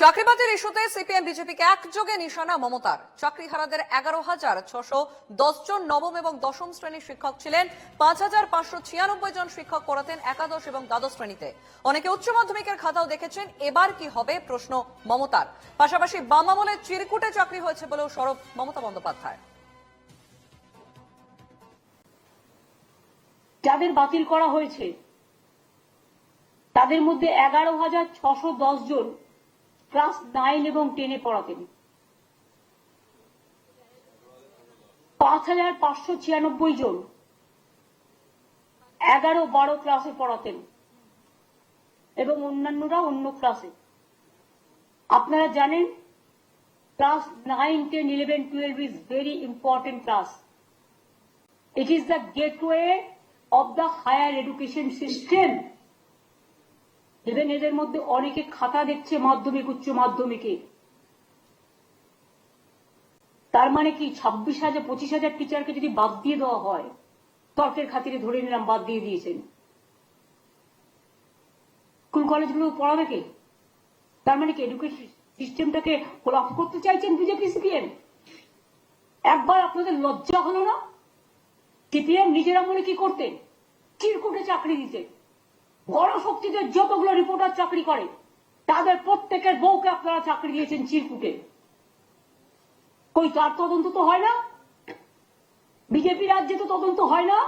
চাকরিবাতির ইস্যুতে সিপিএম, বিজেপিকে একযোগে নিশানা মমতার। চাকরিহারাদের এগারো হাজার ছশো দশ জন নবম এবং দশম শ্রেণির শিক্ষক ছিলেন। পাঁচ হাজার পাঁচশো ছিয়ানব্বই জন শিক্ষক পড়াতেন একাদশ এবং দ্বাদশ শ্রেণীতে। অনেকে উচ্চ মাধ্যমিকের খাতাও দেখেছেন। এবার কি হবে প্রশ্ন মমতার। পাশাপাশি বাম আমলে চিরকুটে চাকরি হয়েছে বলেও সরব মমতা বন্দ্যোপাধ্যায়। যাদের বাতিল করা হয়েছে, তাদের মধ্যে এগারো হাজার ছশো দশ জন ক্লাস নাইন এবং টেনে পড়াতেন পাঁচ হাজার পাঁচশো ছিয়ানব্বই জন এগারো বারো ক্লাসে পড়াতেন এবং অন্যান্যরা অন্য ক্লাসে। আপনারা জানেন, class nine, ten, eleven, twelve is very important class. It is the gateway of the higher education system. Even এদের মধ্যে অনেকে খাতা দেখছে মাধ্যমিক, উচ্চ মাধ্যমিকে। তার মানে কি, ছাব্বিশ হাজার, পঁচিশ হাজার টিচারকে যদি বাদ দিয়ে দেওয়া হয়, তর্কের খাতিরে ধরে নিলাম বাদ দিয়ে দিয়েছেন। স্কুল কলেজগুলো পড়াবে কে তার মানে কি এডুকেশন সিস্টেমটাকে কোলাপ করতে চাইছেন বিজেপি সিপিএম একবার আপনাদের লজ্জা হলো না? সিপিএম নিজের আমলে কি করতেন? চিরকুটে চাকরি দিতে বড় শক্তিদের যতগুলো রিপোর্টার চাকরি করে, তাদের প্রত্যেকের বউকে আপনারা চাকরি দিয়েছেন চিরকুটে। কই, তার তদন্ত তো হয় না? বিজেপি রাজ্যে তো তদন্ত হয় না?